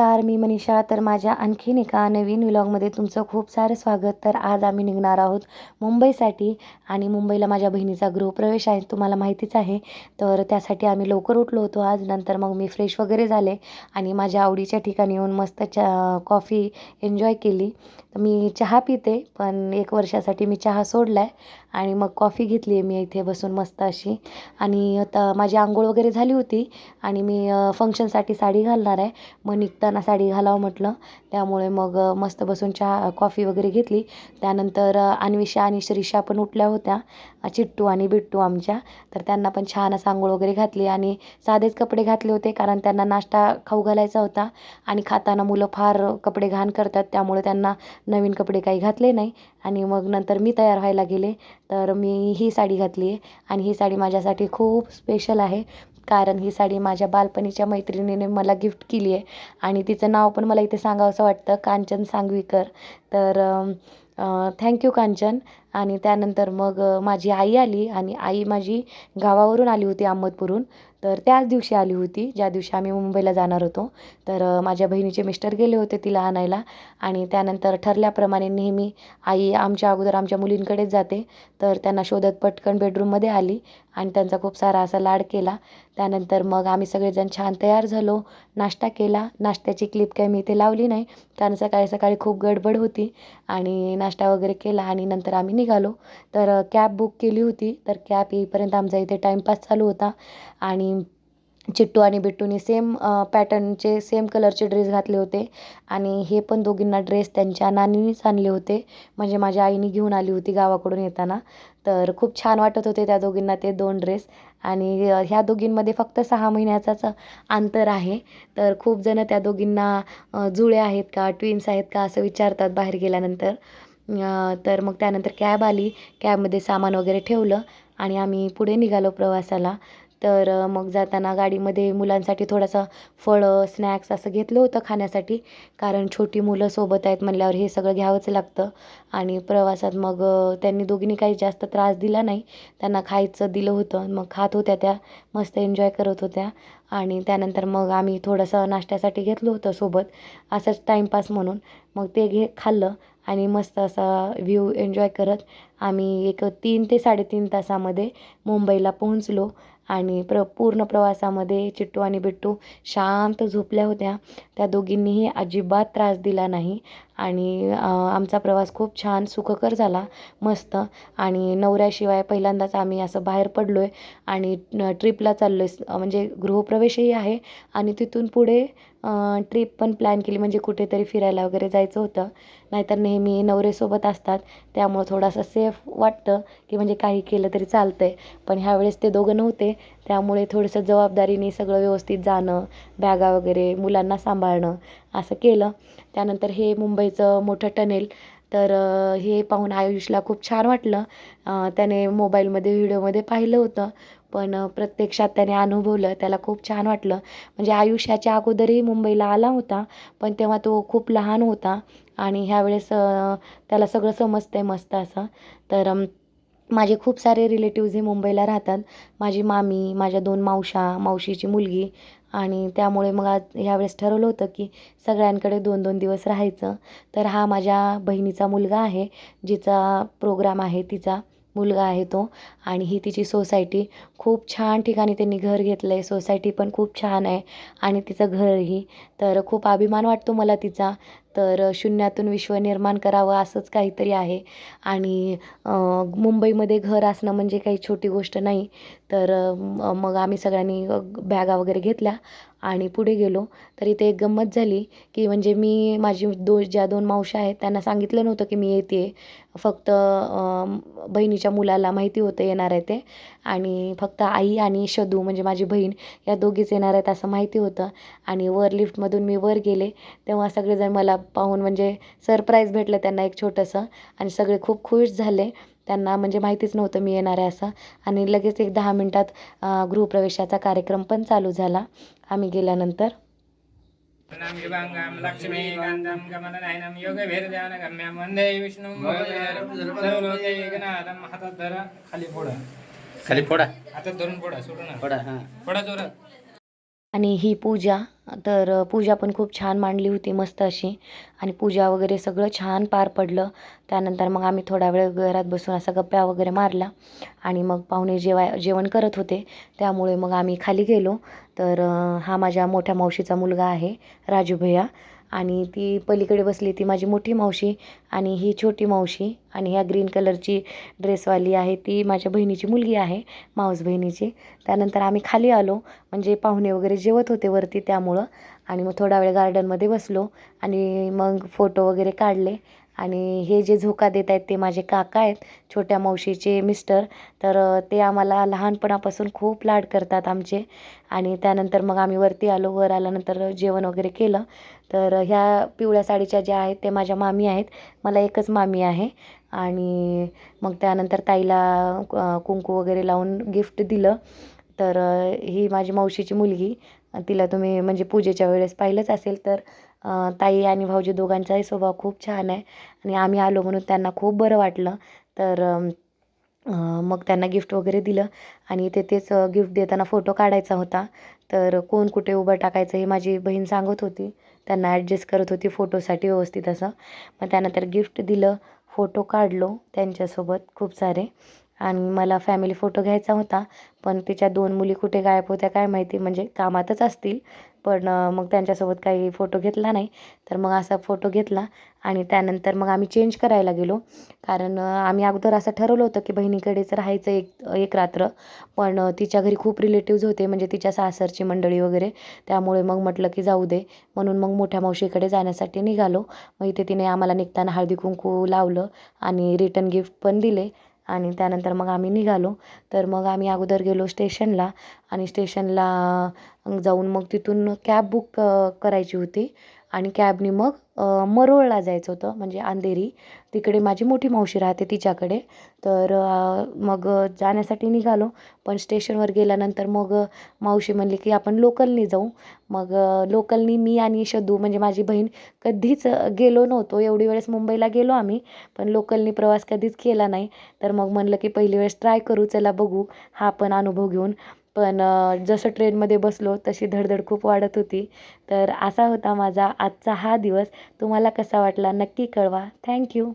नमस्कार मी मनीषा. तर माझ्या आणखीन एका नवीन व्लॉगमध्ये तुमचं खूप सारं स्वागत. तर आज आम्ही निघणार आहोत मुंबईसाठी आणि मुंबईला माझ्या बहिणीचा गृहप्रवेश आहे तुम्हाला माहितीच आहे. तर त्यासाठी आम्ही लवकर उठलो होतो आज नंतर मग मी फ्रेश वगैरे झाले आणि माझ्या आवडीच्या ठिकाणी येऊन मस्त चा कॉफी एन्जॉय केली. तर मी चहा पिते पण एक वर्षासाठी मी चहा सोडला आहे आणि मग कॉफी घेतली आहे मी इथे बसून मस्त अशी. आणि आता माझी आंघोळ वगैरे झाली होती आणि मी फंक्शनसाठी साडी घालणार आहे. मग निघताना साडी घालावं म्हटलं. त्यामुळे मग मस्त बसून चहा कॉफी वगैरे घेतली. त्यानंतर अन्विषा आणि श्रीषा पण उठल्या होत्या चिट्टू आणि बिट्टू आमच्या. तर त्यांना पण छान असं आंघोळ वगैरे घातली आणि साधेच कपडे घातले होते कारण त्यांना नाश्ता खाऊ घालायचा होता. आणि खाताना मुलं फार कपडे घाण करतात त्यामुळे त्यांना नवीन कपडे काही घातले नाही. आणि मग नंतर मी तयार व्हायला गेले. तर मी ही साडी घातली आहे. आणि ही साडी माझ्यासाठी खूप स्पेशल आहे. कारण ही साडी माझ्या बालपणीच्या मैत्रिणीने मला गिफ्ट केली आहे. आणि तिचं नाव पण मला इथे सांगावंसं वाटतं. कांचन सांगवीकर. तर थँक्यू कांचन. आणि त्यानंतर मग माझी आई आली आणि आई माझी गावावरून आली होती अहमदपूरहून. तर त्याच दिवशी आली होती ज्या दिवशी आम्ही मुंबईला जाणार होतो. तर माझ्या बहिणीचे मिस्टर गेले होते तिला आणायला आणि त्यानंतर ठरल्याप्रमाणे नेहमी आई आमच्या अगोदर आमच्या मुलींकडेच जाते. तर त्यांना शोधत पटकन बेडरूममध्ये आली आणि त्यांचा खूप सारा असा लाड केला. त्यानंतर मग आम्ही सगळेजण छान तयार झालो नाश्ता केला. नाश्त्याची क्लिप काही मी इथे लावली नाही. कारण सकाळी सकाळी खूप गडबड होती आणि नाश्ता वगैरे केला आणि नंतर आम्ही निघालो. तर कॅब बुक केली होती. तर कॅब येईपर्यंत आमचा इथे टाईमपास चालू होता. आणि चिट्टू आणि बिट्टूनी सेम पॅटर्नचे सेम कलरचे ड्रेस घातले होते. आणि हे पण दोघींना ड्रेस त्यांच्या नानीनेच आणले होते. म्हणजे माझ्या आईने घेऊन आली होती गावाकडून येताना. तर खूप छान वाटत होते त्या दोघींना ते दोन ड्रेस आणि ह्या दोघींमध्ये फक्त सहा महिन्याचाच अंतर आहे. तर खूप जणं त्या दोघींना जुळे आहेत का ट्विन्स आहेत का असं विचारतात बाहेर गेल्यानंतर. तर मग त्यानंतर कॅब आली. कॅबमध्ये सामान वगैरे ठेवलं आणि आम्ही पुढे निघालो प्रवासाला. तर मग जाताना गाडीमध्ये मुलांसाठी थोडासा फळं स्नॅक्स असं घेतलं होतं खाण्यासाठी. कारण छोटी मुलं सोबत आहेत म्हणल्यावर हे सगळं घ्यावंच लागतं. आणि प्रवासात मग त्यांनी दोघींनी काही जास्त त्रास दिला नाही. त्यांना खायचं दिलं होतं. मग खात होत्या त्या. मस्त एन्जॉय करत होत्या. आणि त्यानंतर मग आम्ही थोडंसं नाश्त्यासाठी घेतलं होतं सोबत. असंच टाईमपास म्हणून. मग ते घे खाल्लं. आणि मस्त असा व्ह्यू एन्जॉय करत आम्ही एक तीन ते साडेतीन तासामध्ये मुंबईला पोहोचलो. आणि प्र पूर्ण प्रवासामध्ये चिट्टू आणि बिट्टू शांत झोपल्या होत्या. त्या दोघींनीही अजिबात त्रास दिला नाही. आणि आमचा प्रवास खूप छान सुखकर झाला मस्त. आणि नवऱ्याशिवाय पहिल्यांदाच आम्ही असं बाहेर पडलो आहे आणि ट्रिपला चाललो आहे म्हणजे गृहप्रवेशही आहे. आणि तिथून पुढे ट्रिप पण प्लॅन केली. म्हणजे कुठेतरी फिरायला वगैरे जायचं होतं. नाहीतर नेहमी नवरेसोबत असतात. त्यामुळं थोडासा सेफ वाटतं की म्हणजे काही केलं तरी चालतं आहे पण ह्यावेळेस ते दोघं नव्हते. त्यामुळे थोडंसं जबाबदारीने सगळं व्यवस्थित जाणं बॅगा वगैरे मुलांना सांभाळणं असं केलं. त्यानंतर हे मुंबईचं मोठं टनेल. तर हे पाहून आयुषला खूप छान वाटलं. त्याने मोबाईलमध्ये व्हिडिओमध्ये पाहिलं होतं. पण प्रत्यक्षात त्याने अनुभवलं त्याला खूप छान वाटलं. म्हणजे आयुष्याच्या अगोदरही मुंबईला आला होता पण तेव्हा तो खूप लहान होता आणि ह्यावेळेस त्याला सगळं समजतं आहे मस्त असं. तर माझे खूप सारे रिलेटिव्ज हे मुंबईला राहतात. माझी मामी माझ्या दोन मावशा मावशीची मुलगी आणि त्यामुळे मग आज ह्यावेळेस ठरवलं होतं की सगळ्यांकडे दोन दोन दिवस राहायचं. तर हा माझ्या बहिणीचा मुलगा आहे जिचा प्रोग्राम आहे तिचा. मुलगा आहे तो आणि ही तिची सोसायटी खूप छान ठिकाणी त्यांनी घर घेतलं आहे सोसायटी पण खूप छान आहे आणि तिचं घरही तर खूप अभिमान वाटतो मला तिचा. तर शून्यातून विश्व निर्माण करावं असंच काहीतरी आहे. आणि मुंबईमध्ये घर असणं म्हणजे काही छोटी गोष्ट नाही. तर मग आम्ही सगळ्यांनी बॅगा वगैरे घेतल्या आणि पुढे गेलो. तर इथे एक गंमत झाली की म्हणजे मी माझी दो ज्या दोन मावशा आहेत त्यांना सांगितलं नव्हतं की मी येते. फक्त बहिणीच्या मुलाला माहिती होतं येणार आहे ते. आणि फक्त आई आणि शदू म्हणजे माझी बहीण या दोघीच येणार आहेत असं माहिती होतं. आणि वर लिफ्टमधून मी वर गेले तेव्हा सगळेजण मला पाहून म्हणजे सरप्राईज भेटलं त्यांना एक छोटंसं. आणि सगळे खूप खुश झाले. त्यांना म्हणजे माहितीच नव्हतं मी येणार आहे असं. आणि लगेच एक दहा मिनटात गृहप्रवेशाचा कार्यक्रम पण चालू झाला. आम्ही गेल्यानंतर. नाम वन्दे विष्णुं सर्वलोकैकनाथं खाली फोडा. खाली फोडा. हातात धरून फोडा सोडू ना फोडा हां. फोडा जोरात. आणि ही पूजा तर पूजा पण खूप छान मांडली होती मस्त अशी. आणि पूजा वगैरे सगळं छान पार पडलं. त्यानंतर मग आम्ही थोडा वेळ घरात बसून असा गप्पा वगैरे मारला आणि मग पाहुणे जेवाय जेवण करत होते. त्यामुळे मग आम्ही खाली गेलो. तर हा माझ्या मोठ्या मावशीचा मुलगा आहे राजू भैया. आणि ती पलीकडे बसली ती माझी मोठी मावशी आणि ही छोटी मावशी आणि ह्या ग्रीन कलरची ड्रेसवाली आहे ती माझ्या बहिणीची मुलगी आहे मावस बहिणीची. त्यानंतर आम्ही खाली आलो म्हणजे पाहुणे वगैरे जेवत होते वरती त्यामुळं. आणि मग थोडा वेळ गार्डनमध्ये बसलो आणि मग फोटो वगैरे काढले. आणि हे जे झोका देत आहेत ते माझे काका आहेत छोट्या मावशीचे मिस्टर तर ते आम्हाला लहानपणापासून खूप लाड करतात आमचे. आणि त्यानंतर मग आम्ही वरती आलो. वर आल्यानंतर जेवण वगैरे केलं. तर ह्या पिवळ्या साडीच्या ज्या आहेत ते माझ्या मामी आहेत. मला एकच मामी आहे. आणि मग त्यानंतर ताईला कुंकू वगैरे लावून गिफ्ट दिलं. तर ही माझी मावशीची मुलगी. तिला तुम्ही म्हणजे पूजेच्या वेळेस पाहिलंच असेल तर ताई आणि भाऊजी दोघांचाही स्वभाव खूप छान आहे आणि आम्ही आलो म्हणून त्यांना खूप बरं वाटलं. तर मग त्यांना गिफ्ट वगैरे दिलं आणि तेथेच गिफ्ट देताना फोटो काढायचा होता. तर कोण कुठे उभं टाकायचं हे माझी बहीण सांगत होती. त्यांना ॲडजस्ट करत होती फोटोसाठी व्यवस्थित असं. मग त्यानंतर गिफ्ट दिलं फोटो काढलो त्यांच्यासोबत खूप सारे. आणि मला फॅमिली फोटो घ्यायचा होता. पण तिच्या दोन मुली कुठे गायब होत्या काय माहिती म्हणजे कामातच असतील. पण मग त्यांच्यासोबत काही फोटो घेतला नाही. तर मग असा फोटो घेतला आणि त्यानंतर मग आम्ही चेंज करायला गेलो. कारण आम्ही अगोदर असं ठरवलं होतं की बहिणीकडेच राहायचं एक एक रात्र. पण तिच्या घरी खूप रिलेटिव्ज होते म्हणजे तिच्या सासरची मंडळी वगैरे. त्यामुळे मग म्हटलं की जाऊ दे. म्हणून मग मोठ्या मावशीकडे जाण्यासाठी निघालो. मग इथे तिने आम्हाला निघताना हळदी कुंकू लावलं आणि रिटर्न गिफ्ट पण दिले. आणि त्यानंतर मग आम्ही निघालो. तर मग आम्ही अगोदर गेलो स्टेशनला आणि स्टेशनला जाऊन मग तिथून कॅब बुक करायची होती. आणि कॅबनी मग मरोळला जायचं होतं म्हणजे अंधेरी. तिकडे माझी मोठी मावशी राहते तिच्याकडे. तर मग जाण्यासाठी निघालो. पण स्टेशनवर गेल्यानंतर मग मावशी म्हणली की आपण लोकलनी जाऊ. मग लोकलनी मी आणि शदू म्हणजे माझी बहीण कधीच गेलो नव्हतो. एवढी वेळेस मुंबईला गेलो आम्ही पण लोकलनी प्रवास कधीच केला नाही. तर मग म्हणलं की पहिली वेळेस ट्राय करू चला बघू. हा पण अनुभव घेऊन पण जसं ट्रेनमध्ये बसलो तशी धडधड खूप वाढत होती. तर असा होता माझा आजचा हा दिवस. तुम्हाला कसा वाटला नक्की कळवा. थँक्यू